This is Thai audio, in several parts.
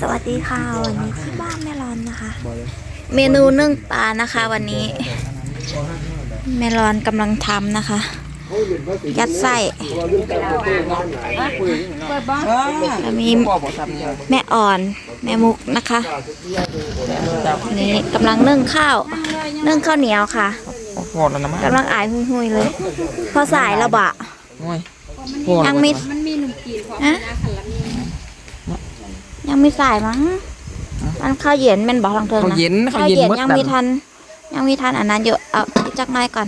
สวัสดีค่ะ วันนี้ที่บ้านแม่ร้อนนะคะ เมนูนึ่งปลานะคะ วันนี้แม่ร้อนกำลังทำนะคะ ยัดไส้แล้วมีแม่อ่อนแม่มุกนะคะนี่กำลังนึ่งข้าวนึ่งข้าวเหนียวค่ะโหดแล้วนะมั้งกำลังอายหุยๆเลย พอสายแล้วบะโอ้ยโหดยังมีฮะ ยังมีสายมั้งมันข้าวเย็นแมันบอกทางเทิงเขานะเย็นเขาข้าวเย็นเย็นหมดยังแต่มีทัน ยังมีทันอันนั้นอยู่เอาอีกจักหน้อยก่อน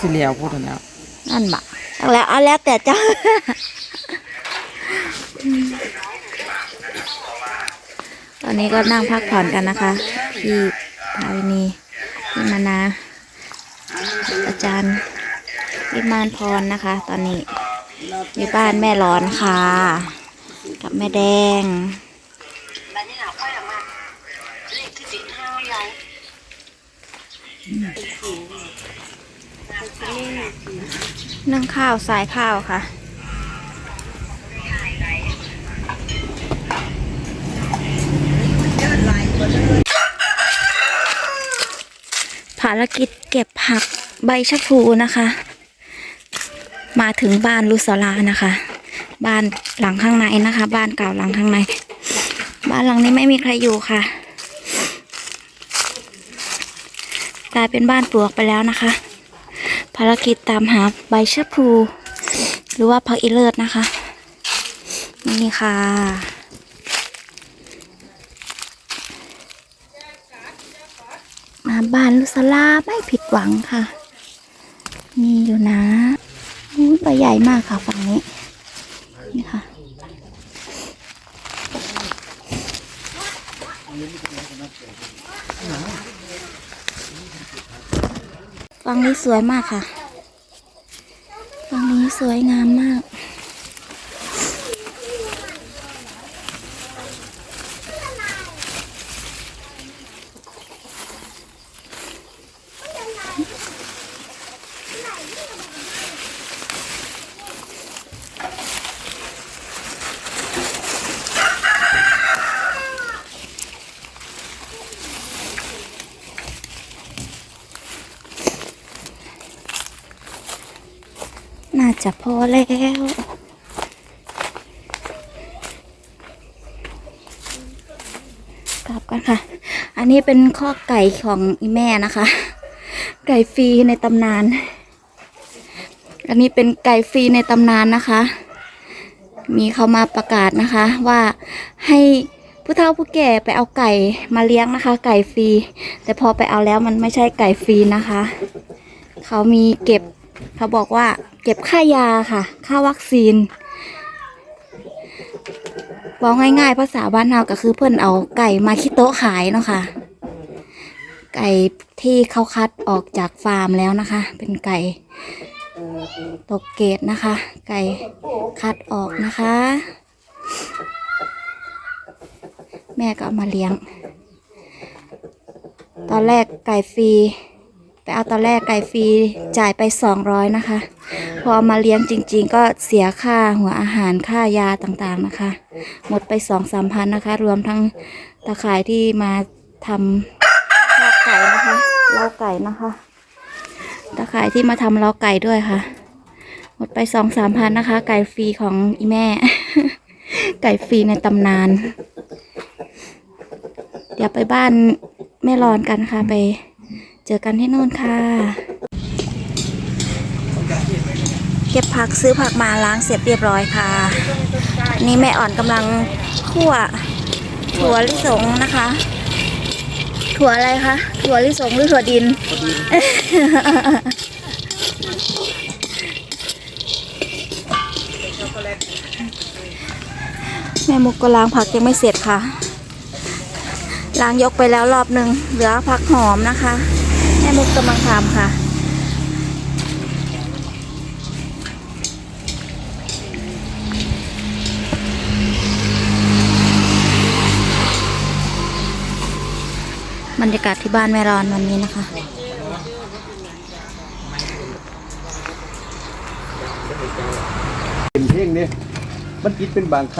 สิเหลียวพูดแล้วนั่นบะเอาแล้วเอาแล้วแต่เจ้าตอนนี้ก็นั่งพักผ่อนกันนะคะที่ภาวินีที่มานา อาจารย์วิมานพรนะคะ ตอนนี้อยู่บ้านแม่ร้อนค่ะ กับแม่แดงบัดนี้เราค่อยออกมาเลขที่ติดห้าวยายนึ่งข้าวสายข้าวค่ะภารกิจเก็บผักใบชะพลูนะคะ มาถึงบ้านลุสลานะคะ บ้านหลังข้างในนะคะ บ้านเก่าหลังข้างใน บ้านหลังนี้ไม่มีใครอยู่ค่ะกลายเป็นบ้านปลวกไปแล้วนะคะ ภารกิจตามหาใบชะพลูหรือว่าผักอีเลิศนะคะ นี่ค่ะ มาบ้านลุสลาไม่ผิดหวังค่ะ มีอยู่นะอู้ใบใหญ่มากค่ะฝั่งนี้ นี่ค่ะฝั่งนี้สวยมากค่ะฝั่งนี้สวยงามมาก จะพอแล้วกลับกันค่ะ อันนี้เป็นข้อไก่ของอีแม่นะคะ ไก่ฟรีในตำนาน อันนี้เป็นไก่ฟรีในตำนานนะคะ มีเขามาประกาศนะคะ ว่าให้ผู้เฒ่าผู้แก่ไปเอาไก่มาเลี้ยงนะคะ ไก่ฟรีแต่พอไปเอาแล้วมันไม่ใช่ไก่ฟรีนะคะ เขามีเก็บ เขาบอกว่าเก็บค่ายาค่ะ ค่าวัคซีนบอกง่ายๆภาษาบ้านเราก็คือเพื่อนเอาไก่มาคิโต๊ะขายเนาะค่ะ ไก่ที่เขาคัดออกจากฟาร์มแล้วนะคะ เป็นไก่ตกเกตนะคะ ไก่คัดออกนะคะ แม่ก็เอามาเลี้ยง ตอนแรกไก่ฟรี เอาตอนแรกไก่ฟรีจ่ายไปสองร้อยนะคะ พอเอามาเลี้ยงจริง ๆ ก็เสียค่าหัวอาหารค่ายาต่างๆนะคะ หมดไปสองสามพันนะคะ รวมทั้งตะข่ายที่มาทำข้าไก่นะคะเล้าไก่นะคะ ตะข่ายที่มาทำเล้าไก่ด้วยค่ะ หมดไปสองสามพันนะคะ ไก่ฟรีของอีแม่ ไก่ฟรีในตำนาน เดี๋ยวไปบ้านแม่รอนกันค่ะไป จอกันที่นู่นค่ะ เก็บผักซื้อผักมาล้างเสร็จเรียบร้อยค่ะ นี่แม่อ่อนกำลังคั่วถั่วลิสงนะคะ ถั่วอะไรคะถั่วลิสงหรือถั่วดิน แม่มุกก็ล้างผักยังไม่เสร็จค่ะ ล้างยกไปแล้วรอบหนึ่งเหลือผักหอมนะคะ ม่มุกกำลังทำค่ะ บรรยากาศที่บ้านแม่รอนวันนี้นะคะเป็นเพลงเนี่ยมันคิดเป็นบางค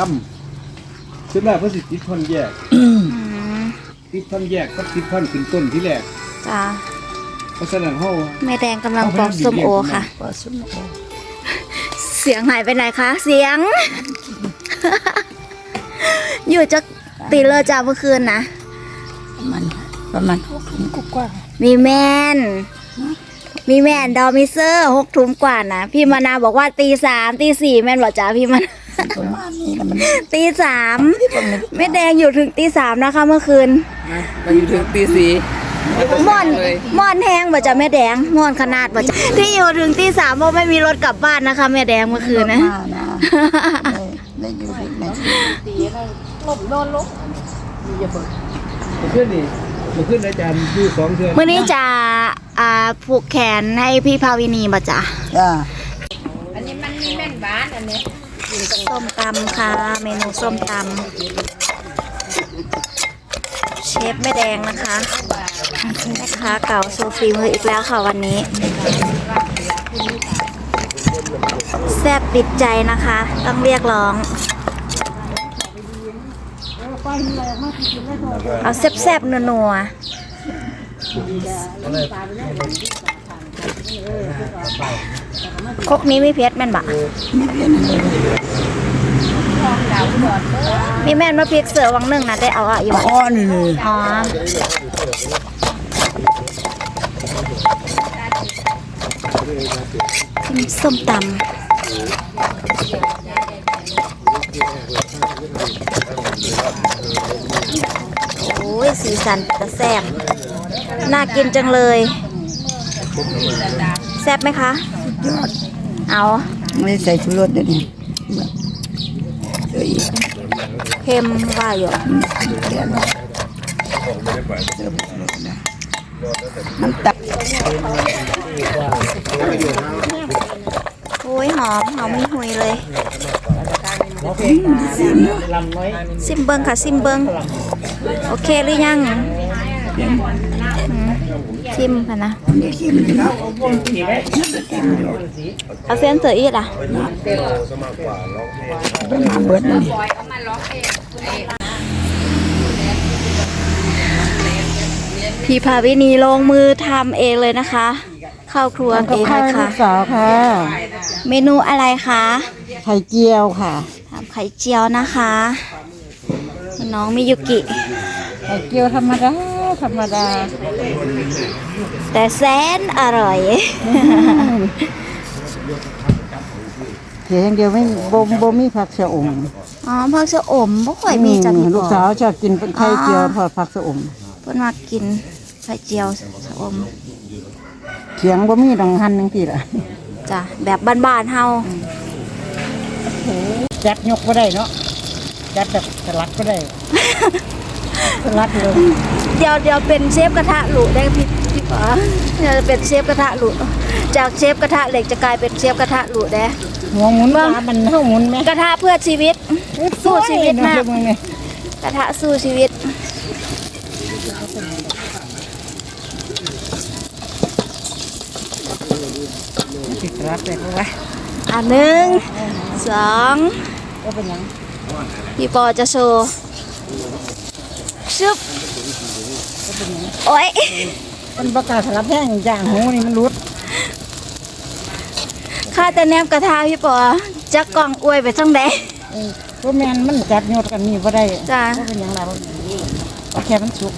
ส่วนมากเพิ่นสิติดท่อนแยกอืมติดท่อนแยกก็ติดท่อนขึ้นต้นที่แรกจ้า เพราะฉะนั้นเฮาแม่แดงกำลังปอกส้มโอค่ะ ปลาส้มโอเสียงหายไปไหนคะ เสียง อยู่จะตีเลอร์จ้าเมื่อคืนนะ ประมาณประมาณหกถุงกว่ามีแมน มีแมนดอมิเซอร์หกทุ่มกว่านะ พี่มานาบอกว่าตีสามตีสี่แมนบอกจ้าพี่มันประมาณนี้แหละมันตีสามแม่แดงอยู่ถึงตีสามนะคะเมื่อคืนเราอยู่ถึงตีสี่ ม่อนม่อนแห้งบ่จ้ะแม่แดงม่อนขนาดบ่จ้ะที่อยู่ถึงตีสามเพราะไม่มีรถกลับบ้านนะคะ แม่แดงเมื่อคืนนะนะได้อยู่ที่ไหนเมื่อคืนนี่เมื่อคืนอาจารย์อยู่สองเทื่อเมื่อนี้จะอ่าผูกแขนให้พี่ภาวินีบ่จ้ะจ้าส้มตำค่ะ เมนูส้มตำ เชฟแม่แดงนะคะแม่ค้าเก่าโซฟีมืออีกแล้วค่ะวันนี้ แซบติดใจนะคะ ต้องเรียกร้อง เอาแซบๆนัวๆคกนี้ไมีเพชรแม่นบะ มีแม่นมาพริกเสือวังหนึ่งนะได้เอาอะอยู่บ่อ๋อนี่เลยอ๋อส้มตำโอ้ยสีสันจะแซ่บน่ากินจังเลย แซ่บไหมคะ ยอด เอา ไม่ใส่ชูรสเดี๋ยวนี้เดี๋ยวอีก เค็มว่าอยู่เดี๋ยวนะเสิร์ฟนะน้ำตักโอ้ยหอมหอมไม่หุยเลยซิมเบิงค่ะซิมเบิงโอเคหรือยังชิมค่ะนะเดี๋ยวชิมดูนะเอาเส้นเสืออีกอะ มาเบิดนี่พี่ภาวินีลงมือทำเองเลยนะคะเข้าครัวเองเลยค่ะสาวค่ะ เมนูอะไรคะไข่เจียวค่ะ ทำไข่เจียวนะคะ น้องมิยุกิ ไข่เจียวธรรมดา ธรรมดาแต่แสนอร่อย เพียงเดียวไม่บ่บ่มีผักชะอมอ๋อผักชะอมบ่ค่อยมีจังลูกสาวชอบกินเป็นไข่เจียวทอดผักชะอมเพิ่นมากินไข่เจียวชะอมเขียงบ่มีดังหันจังซี่ล่ะจ้ะแบบบ้านๆเฮาจัดยกบ่ได้เนาะจัดแบบสลัดก็ได้สลัดเลยเดี๋ยวเดี๋ยวเป็นเชฟกระทะหลุได้พี่ พี่ป๋าเดี๋ยวจะเป็นเชฟกระทะหลุจากเชฟกระทะเหล็กจะกลายเป็นเชฟกระทะหลุได้หัวหมุนว่ามันเฮาหมุนไหมกระทะเพื่อชีวิต สู้ชีวิตมากเบิ่งนี่กระทะสู้ชีวิตสิสลัดได้บ่วะอะหนึ่งสองก็เป็นหยังพี่ปอจะโชว์ชึบโอ้ย มันบ่กล้าสลัดแห้งย่างหูนี่มันรุดข้าแต่แนมกระทะพี่ปอจักกล่องอวยไปทั้งแดงเออบ่แม่นมันจัดยกกันนี่บ่ได้จ้ะบ่เป็นหยังล่ะเอาแค่มันสุก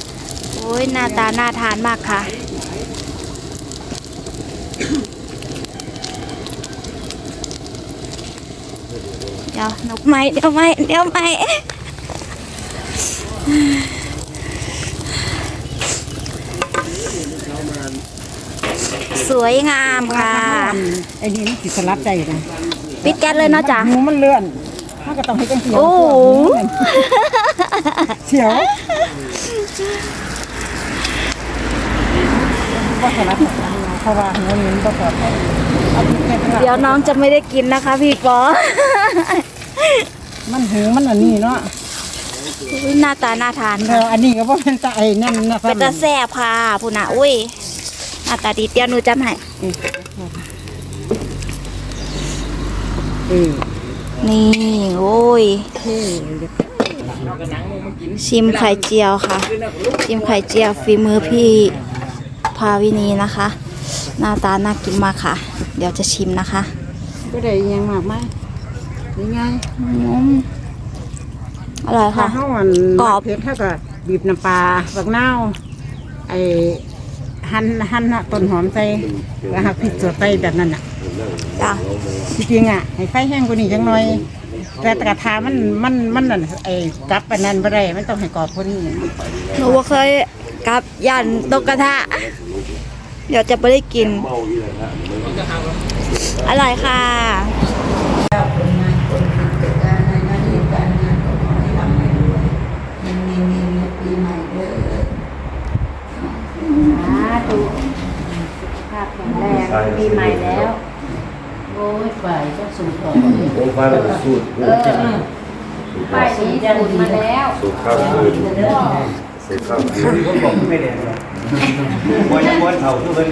โอ้ยหน้าตาน่าทานมากค่ะเดี๋ยวนกไม้เดี๋ยวไม้เดี๋ยวไม้ สวยงามค่ะ ไอ้นี่มันสิสลัดได้นะปิดแก๊สเลยเนาะจ๊ะหูมันเลื่อนมันก็ต้องให้จังซี่โอ้โห เสียวบ่สลัดเพราะว่าหูนี่มันบ่ปลอดภัยเอาแค่ข้างหลังเดี๋ยวน้องจะไม่ได้กินนะคะ พี่ปอมันหูมันอันนี้เนาะอุ๊ยหน้าตาน่าทานเอค่ะออันนี้ก็บ่เป็นตาไอ้นั่นนะครัเป็นตาแซ่บค่ะพูน่ะอุ้ยหน้าตาดีเดี๋ยวหนูจำให้เออนี่โอ้ยเท่ชิมไข่เจียวค่ะ ชิมไข่เจียวฝีมือพี่ภาวินีนะคะ หน้าตาน่ากินมากค่ะ เดี๋ยวจะชิมนะคะก็ได้ยังมากไหมยังไงอืมอร่อยถ้าค่ะเฮาอันกรอบเผ็ดเท่ากับบีบน้ำปลาบักนาวไอ้ หั่นหั่นต้นหอมใส่แล้วหักพริกสดใส่แบบนั้นน่ะจ้ะจริงๆอะให้ไฟแห้งกว่านี้จังหน่อย แต่กระทามันมันมันนั่นไอ้กับอันนั้นบ่ได้มันต้องให้กรอบกว่านี้หนูว่าเคยกับยันตกกระทะ เดี๋ยวจะไม่ได้กิน อร่อยค่ะ ภาพแข็งแรงปีใหม่แล้ว โอ้ยฝ่ายก็สูงกว่าผมฟ้าเป็นสูตรฝ่ายนี้สูงมาแล้วสูตรข้าวคืนสูตรข้าวคืนผมบอกไม่แดงหรอกมวยมวยเท่าทุกคน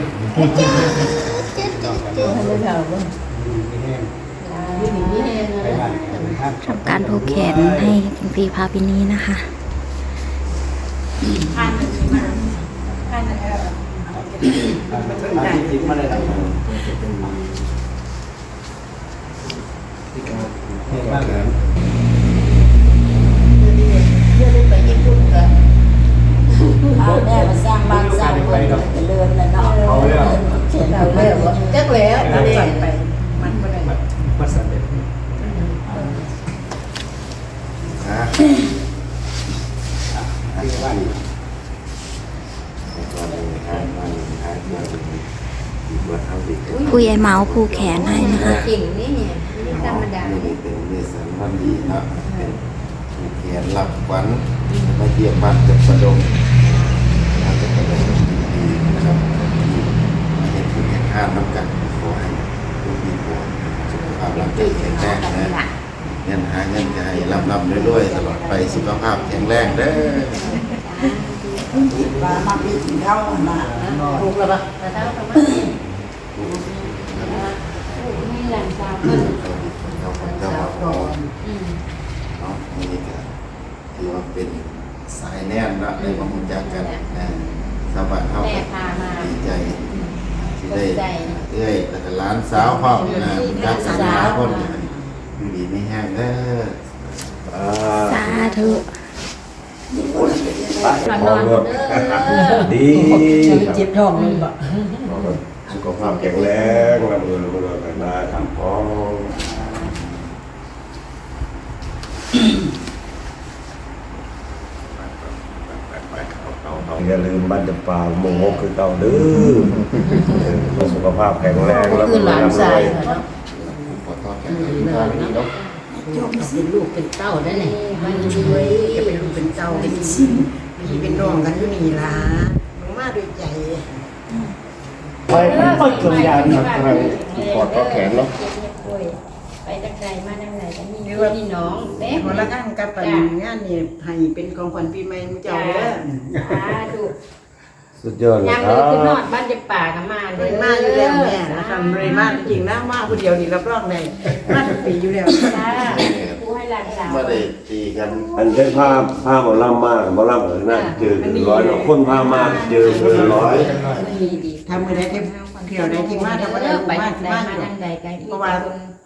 ทำการผูกแขนให้คุณพี่พาพินีนะคะ ได้ถึงมาเลยนะเห็นบ้างแม่มาสร้างบ้านสร้างเมืองเจริญแล้วเนาะ เอาแล้ว เราเลิกจักแล้วเราใส่ไปมันบ่ได้ มาสั่นเลย ฮะวันวันหาวันหาวันว่าเท่าดี ผู้ใหญ่เมาผูกแขนให้นะคะเก่งนี่เนี่ยไม่ธรรมดานี่เป็นเมสันวันดีนะเป็นเขียนรับขวัญมาเยี่ยมบ้านจัดประดมมาจัดประดมดีนะครับมาเห็นผู้แข่งขันน้ำกันขอให้ทุกมีผลสุขภาพร่างกายแข็งแรงนะเงินหาเงินจะให้ร่ำร่ำรวยๆตลอดไปสุขภาพแข็งแรงเด้อว่ามาพี่กินข้าวมาถูกแล้วปะแต่ถ้าทำไมนี่ แหล่งสาวเราคนเจ้าว่าพอเนาะนี่ก็ถือว่าเป็นสายแน่นนะในความรู้จักกันนะสบายเท่ากันดีใจที่ได้เอ้ยแล้วก็หลานสาวพ่อนะรักษาหลายคนอยู่ดีไม่แห้งเด้ออ่าสาธุพอรถดีเจ็บท้องเลยบ่ สุขภาพแข็งแรงลำเงินลำเงินกันได้ทำพองอย่าลืมบ้านจะป่าโมโหคือเก่าเด้อสุขภาพแข็งแรงแล้วคือหลานชายขอโทษแข็งแรงเนาะโยมเป็นลูกเป็นเต้าได้เนี่ยมันด้วยจะเป็นลูกเป็นเต้าเป็นชิ้นมีเป็นน้องกันอยู่นี่ล่ะหนูมาด้วยใจ ไปไปจนยานนะกำลังกอดก็แขนเนาะไปจากไหนมาทางไหนก็มีหรือว่าพี่น้องเด้ขอละกันกับปันงานนี่ยให้เป็นของขวัญปีใหม่มื้อเจ้าเด้อสาธุ สุดยอดเลยยามคเลรัยคือนอบดบ้านจะป่ากันมาเลเลยยมาอยู่แล้วแม่นะคะเลยมาจริงนะมาผู้เดียวนี่รับรองได้มาทุกปีอยู่แล้ว จ้าผู้ให้หลานสาว ไม่ได้ตีกัน อันใช้ผ้าผ้าหมอลำมากหมอลำเออน่าเจอถึงร้อยเนาะคนผ้ามากเจอถึงร้อย ดีดีทำมือได้ที่เที่ยวได้ที่มาทำเอได้อลูกไปมาทางที่ใดบ้านอยู่มาทางใดกันเพราะว่า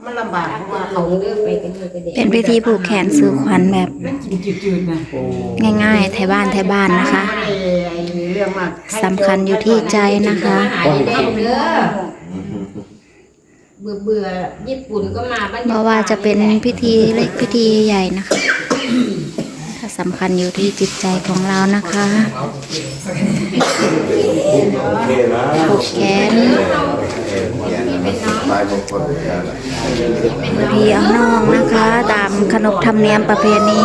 มันลำบากเพราะว่าหลเขางเลือกไปกันเลยก็เด็กเป็นพิธีผูกแขนสู่ขวัญแบบกินจืดๆนะง่ายๆไทยบ้านไทยบ้านนะคะไม่ได้ไอ้เรื่องมากสำคัญอยู่ที่ใจนะคะหายแดงเด้อเบื่อเบื่อญี่ปุ่นก็มาบ้านเพราะว่าจะเป็นพิธีเล็กพิธีใหญ่นะคะถ้าสำคัญอยู่ที่จิตใจของเรานะคะโอ เคนะผูกแขนลายมงคลกันพี่เอาน้องนะคะ ตามขนบธรรมเนียมประเพณี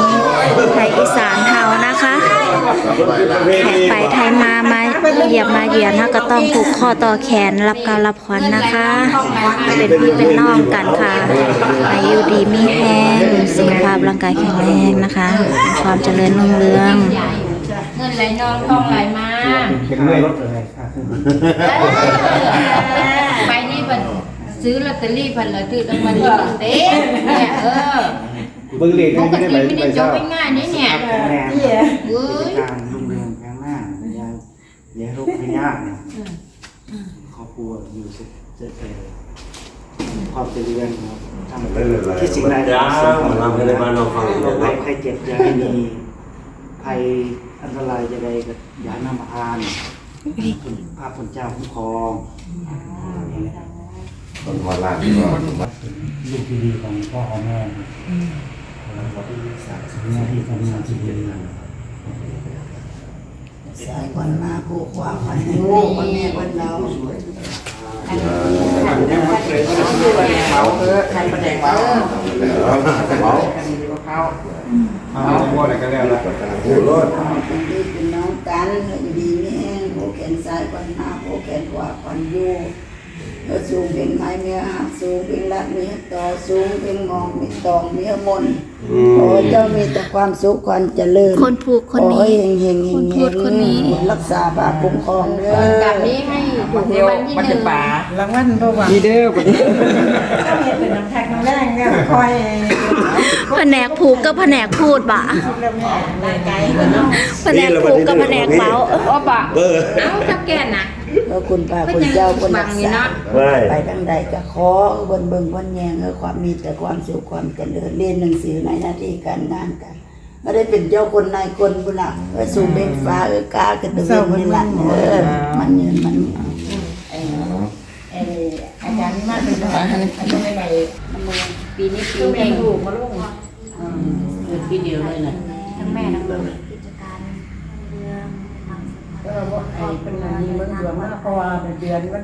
ไทยอีสานเฮานะคะแขกไปไทยมามาเหยียบมาเหยียบนะก็ต้องผูกข้อต่อแขนรับการรับขวัญนะคะ เป็นพี่เป็นน้องกันค่ะอายุดีมีแห้งสุขภาพร่างกายแข็งแรงนะคะ ความเจริญรุ่งเรือง เงินไหลนองทองไหลมาเป็นเมื่อยรถเลยไปนี่บันซื้อลอตเตอรี่พันละถือรางวัลที่หนึ่งเด้เนี่ยเออเบิ่งเลขปกติไม่ได้จบง่ายๆนี่เนี่ยแรงเว้ยการรุ่งเรืองข้างหน้าอย่าอย่าโรคพยาธิเนี่ยครอบครัวอยู่สุขเจริญความเจริญครับทำไม่เป็นไรที่สิ่งใดจ้ามาลำให้ได้มาลองฟังโรเลยคภัเนาะยไข้เจ็บอย่าให้มีภัย อันตรายใดๆก็อย่าให้นำมาทานภาพพระเจ้าคุ้มครองคนหัวล้านก็ลูกที่ดีของพ่อของแม่หน้าที่การงานที่ดีสายวันมาผูกความวันลูกวันแม่วันเรา เขาเออใครประเด็นเขาเอาบ่ได้กันแล้วล่ะผู้รถเป็นพี่เป็นน้องกันอยู่ดีนี่เอแขนซ้ายวันมาผูกแขนขวาวันอยู่เออ สูงเป็นไม้เมียหักสูงเป็นรัดมีต่อสูงเป็นงองมีตองมีมนโอ้เจ้ามีแต่ความสุขความเจริญคนผูกคนโอ้ยนี้เฮงเฮงเฮงคนพูดคนนี้รักษาบาปคุ้มครองเด้อกับนี้ให้ถูกในวันที่หนึ่งรางวัลบ่หวังนี่เด้อก็ดีเป็นน้ำแข็งน้ำแรงเนี่ยคอย แผนกผูกกับแผนกพูดบ่ะเริ่มแม่ร่างกายเนาะแผนกผูกกับแผนกเมาโอ้บะเบอร์เอ้าถ้าแกนะแล้วคุณป้าก็คุณยังเจ้าคุณบัรังกนี่ษาเนาะไม่ไปทางใดก็ขอเบิ่งเบิ่งวันแยงเออความมีแต่ความสุขความเจริญเรียนหนังสือในหน้าที่การงานกันไม่ได้เป็นเจ้าคนนายคนบุญละเออสู่เบ่งฟ้าเออกากระตือรือร้นนี่ละเออมันยืนมันอาจารย์นี่มากเป็นภาษาอันนี้ไม่ได้ ปีนี้ปีแห่งถูกมาลูกปีเดียวเลยนะทั้งแม่ทั้งลูกก็ว่าไอ้เป็นอันนี้เมืองรวมมากเพราะว่าเดือนวัน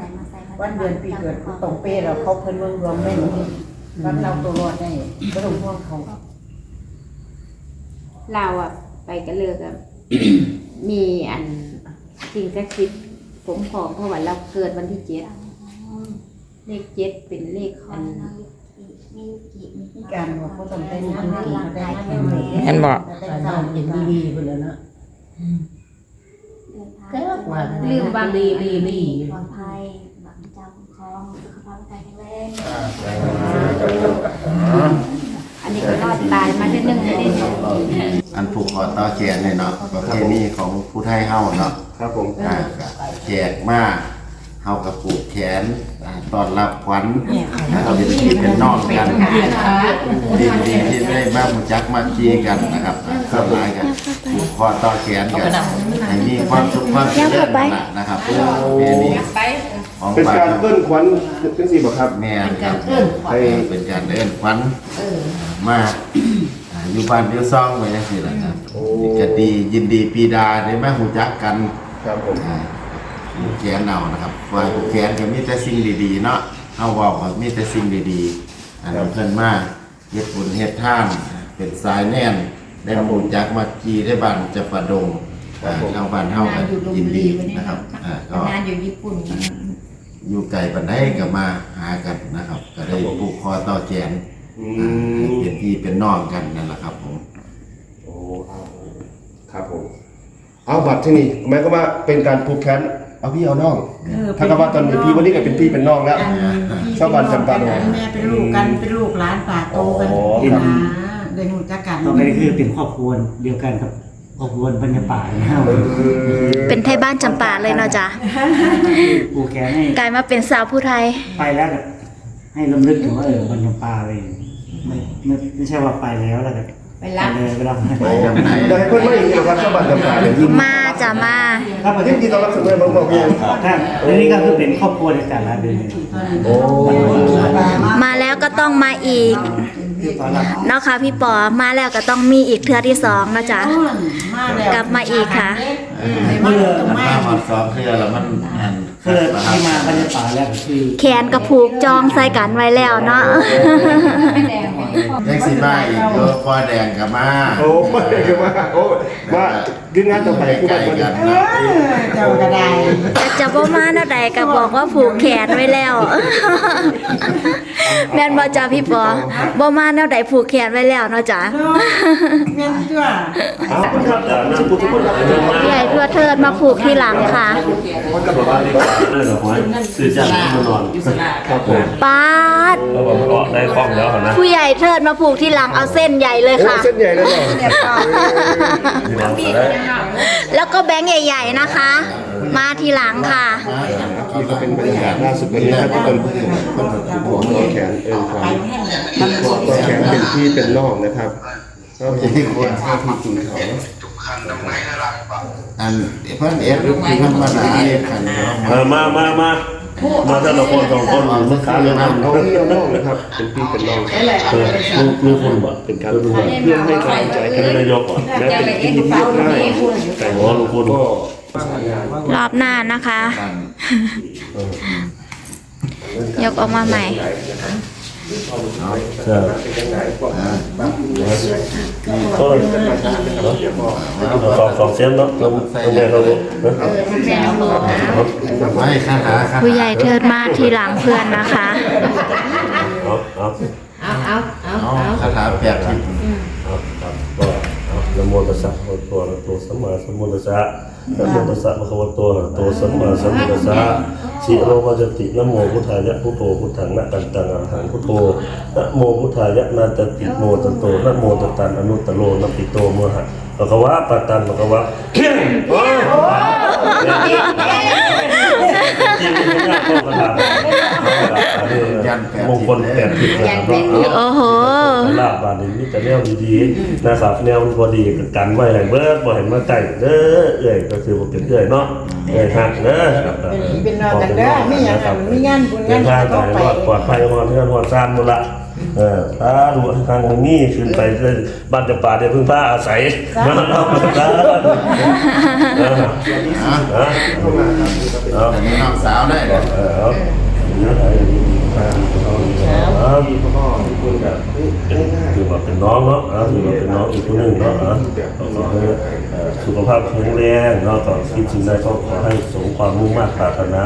วันเดือนปีเกิดตรงเป๊ะเราเขาเพิ่นเมืองรวมแม่นรับเราตัวรอดได้ก็ต้องห่วงเขาเราอะไปกันเลือกอะมีอันสิ่งศักดิ์สิทธิ์ผมของเพราะว่าเราเกิดวันที่เจ็ดเลขเจ็ดเป็นเลขอัน มีการบอกเขาต้องแต่งงานให้มาได้งานเลยเห็นบอกแต่งงานเป็นดีๆไปเลยนะก็ว่าลืมบางดีดีดีปลอดภัยหลังจากคลองสุขภาพร่างกายแข็งแรงอันนี้ก็รอดตายมาได้หนึ่งได้หนึ่งอันผูกคอต่อแขนเนี่ยเนาะประเพณีของผู้ไทยเฮาเนาะครับผมอ่าก็แจกมาเฮากับผูกแขนอ่า ต้อนรับขวัญเราเป็นพี่เป็นน้องกันดีดีที่ได้มารู้จักมาคีกันนะครับสลายกันผูกคอต่อแขนกันให้มีความสุขความเจริญนั่นล่ะนะครับเพื่อเพณีของเป็นบ้านการเฮาเพิ่นขวัญจังซี่บ่ครับแม่นครับให้เป็นการเดินขวัญมาอ่าอยู่บ้านอยู่ซ่องไว้จังซี่ล่ะครับโอ้ก็ดียินดีปีดาได้มารู้จักกันครับผมอ่า ผูกแขนเอานะครับว่าผูกแขนก็มีแต่สิ่งดีๆเนาะเฮาเว้าก็มีแต่สิ่งดีๆอันนั้นเพิ่นมาเฮ็ดบุญเฮ็ดทานเป็นสายแน่นได้รู้จักมากีได้บ้านจะประดงอ่าชาวบ้านเฮาก็ยินดีนะครับอ่าก็งานอยู่ญี่ปุ่นอยู่ไกลปานใดก็มาหากันนะครับ ก็ได้ผูกคอต่อแขนอือ่ามเป็นพี่เป็นน้องกันนั่นแหละครับผม โอ้เอาครับผมเอาบัตรที่นี่หมายก็ว่าเป็นการผูกแขน เอาพี่เอาน้องถ้ากับว่าตอนนี้พี่วันนี้ก็เป็นพี่เป็นน้องแล้วชาวบ้านจำปาดงแม่เป็นลูกกันเป็นลูกหลานป่าโตกันอ๋อนะได้รู้จักกันต่อไปก็คือเป็นครอบครัวเดียวกันกับครอบครัวบรรยป่านะครับเป็นไทยบ้านจำปาเลยเนาะจ๊ะปูแกให้กลายมาเป็นสาวผู้ไทย ไปแล้วก็ให้ลำลึกถึงว่าเออบรรยป่าเลยไม่ไม่ไม่ใช่ว่าไปแล้วแล้วก็ ไปรับเลยไปรับไปจำไหนอยากให้เพิ่นมาอีกทีครับชาวบ้านจำปาเนี่ยยิ้มมาจ้ะมาถ้าประเทยิ้ศมที่ต้อนรับเสมอบ้างบอกพี่ถ้าอันนี้ก็คือเป็นครอบครัวในแต่ละเดือนโอ้มาแล้วก็ต้องมาอีกคือตอ นรับเนาะค่ะพี่ปอมาแล้วก็ต้องมีอีกเทือที่สองนะจ๊ะมาแล้วกลับมาอีกค่ะมาแล้วตรงมันแม่มาหอดสองเทื่อแล้วมันอันก็เลยที่มาบรรยป่าแล้วก็คือแขนกระผูกจองใส่กันไว้แล้วเนาะไม่แดงไหมยังสิมาอีกเยอะพ่อแดงกับมาโอ้ไม่ก็ว่าโอ้ว่าคืองานต่อไปใกคู่ล้กันๆกันนะเจ้ากระไดแต่จะบ่มาเนาะใดก็บอกว่าผูกแขนไว้แล้ว แม่นบ่จ้าพี่ปอบ่มาแนวใดผูกแขนไว้แล้วเนาะจ้ะเอาคุณครับสุขุมทุกคนครับใหญ่ทั่วเทิดมาผูกที่หลังค่ะได้ดอกไม้สื่อจากที่มานอนครับผมป๊าดเราบอกว่าได้คล่องแล้วนะผู้ใหญ่เทิดมาผูกที่หลังเอาเส้นใหญ่เลยโอ้ค่ะเส้นใหญ่เลยเนาะที่เราได้แล้วก็แบงค์ใหญ่ ๆนะคะมาทีหลังค่ะ นี่ก็เป็นบรรยากาศล่าสุดวันนี้ครับทุกคนผมตัวแขนเอ็นความตัวแขนเป็นพี่เป็นน้องนะครับก็ผมที่ควรข้าที่คุณเขาเนาะอันเพิ่นเอ็ดคือเพิ่นมาหาเอ็ดกันเนาะเออมามามามาแต่ละคนสองคนมึงค้าเลยนะเอาพี่เอาน้องนะครับ เป็นพี่เป็นน้องเออลูกลูกคนบ่เป็นการดูแลเพื่อให้กำลังใจเป็นนายกก่อนและเป็นที่ที่เรียบง่ายแต่โอ้ว่าลูกคนก็ รอบหน้านะคะ ยกออกมาใหม่ใช่ก็สองสองเซนเนาะตรงตรงนี้เขาไม่ค่าหาค่าผู้ใหญ่เทิดมาทีหลังเพื่อนนะคะเอาเอาเอาเอาเอาเอาเอาคาถาแปดทิศเอาครับก็เอา นะโมตัสสะภะคะวะโตอะระหะโตสัมมาสัมพุทธัสสะนะโมตัสสะภะคะวะโตอะระหะโตสัมมาสัมพุทธัสสะสิโรวาจตินะโมพุทธายะพุทโธพุทธังนะกันตังอะระหังพุทโธนะโมพุทธายะนาตติโมตโตนะโมตตันอนุตตโลนะปิโตโมหะภะคะวะปะตันภะคะวะเพียงโอ้จริงๆไม่น่าเข้า กระดาษมงคลแปดทิศนะครับเนาะโอ้โห ลาบบานนี้มีแต่แนวดีๆนะครับแนวบอดีกับกันไว้ให้เบิดบ่ให้มาใกล้เด้อเอ้ยก็คือบ่เป็นเอ้ยเนาะเอ้ยฮักเด้อเป็นน้องกันเด้อมีหยังมีงานบุญงานทางก็ไปปลอดภัยฮอดเฮือนฮอดซ่านหมดละเออถ้าดูทางนี้ขึ้นไปบ้านจะป่าได้พึ่งพาอาศัยมาเอาจ้าเออเออเอาอันนี้น้องสาวได้เลย เออ เอาเนื้อหาอย่างนี้เอาพี่พ่อที่คุณแบบง่ายคือว่าเป็นน้องเนาะอ่าคือว่าเป็นน้องอีกคนหนึ่งเนาะอ่าขอให้เอ่อสุขภาพแข็งแรงเนาะก็คิดสิ่งใดก็ขอให้สมความมุ่งมั่นปรารถนา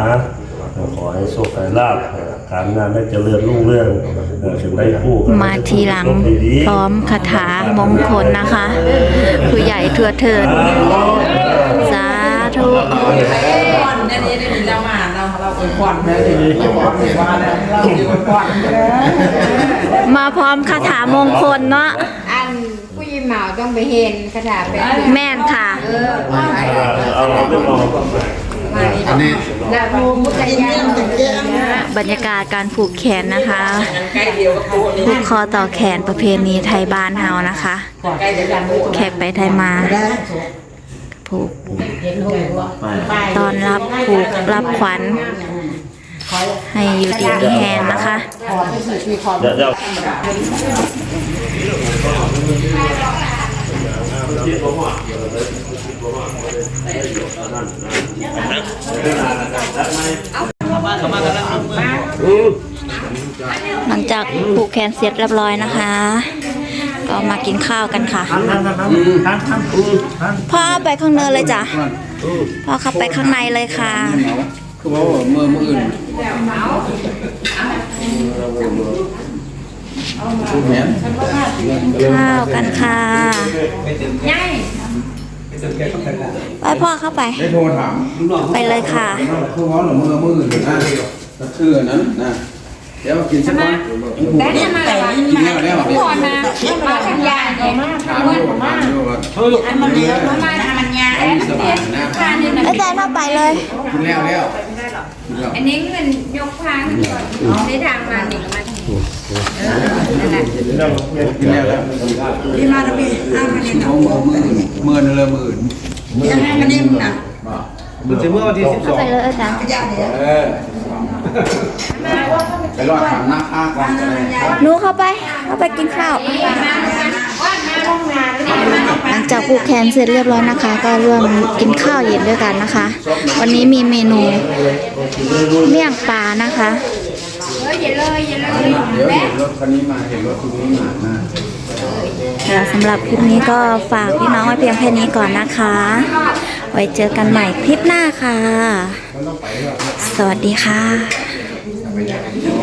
เอ่อขอให้โชคให้ลาภเอ่อการงานได้เจริญรุ่งเรืองเอ่อถึงได้คู่กันมาทีหลังดีพร้อมคาถามงคลนะคะผู้ใหญ่ทั่วเทิดสาธุ มาพร้อมคาถามงคลเนาะอันผู้ยิมเหมาต้องไปเห็นกระดาษเป็นแม่นค่ะๆเอาเอาเรื่องเอาอันนี้นะโมมุตยาบรรยากาศการผูกแขนนะคะผูกคอต่อแขนประเพณีไทยบ้านเฮานะคะ แขกไปไทยมาผูกตอนรับผูกรับขวัญ ให้อยู่ดีมีแหงนะคะ เดี๋ยวเดี๋ยวหลังจากผูกแขนเสร็จเรียบร้อยนะคะ ก็มากินข้าวกันค่ะ พ่อไปข้างเนินเลยจ้ะพ่อเข้าไปข้างในเลยค่ะ คือว่าเมื่อมื่ออื่นแม่นข้าวกันค่ะไปพ่อเข้าไป ได้โทรถามไปเลยค่ะ คือว่าเมื่อมื่ออื่นนะก็คืออันนั้นนะเดี๋ยวกินสักหน่อยกินแล้วแล้วก่อนนะมาทำยาเนี่ยมาถามอยู่ถามอยู่ว่าเฮ้ยอันมันเยอะมากมันยา สบายนะไอ้แจนมาไปเลย กินแล้วแล้วอันนี้เงินยกพางก่อนได้ทางมาหนึ่งมาถึงกินแล้วแล้วนี่มาแล้วพี่อ้าวมาเนี่ยเอาเมื่อมื่อเมื่อมื่นยังไงมาเนี่ยมึงน่ะมันจะเมื่อวันที่สิบสองไปเลยอาจารย์ยาเนี่ยเออไปรอดถามหน้าค่าก่อนก็ได้หนูเข้าไป เข้าไปกินข้าวหลัง จากผูกแขนเสร็จเรียบร้อยนะคะ ก็ร่วมกินข้าวเย็นด้วยกันนะคะ วันนี้มีเมนูเมี่ยงปลานะคะเดี๋ยวเห็นรถคันนี้มาเห็นรถคันนี้มานะค่ะสำหรับคลิปนี้ก็ฝากพี่น้องไว้เพียงแค่นี้ก่อนนะคะ ไว้เจอกันใหม่คลิปหน้าค่ะ สวัสดีค่ะ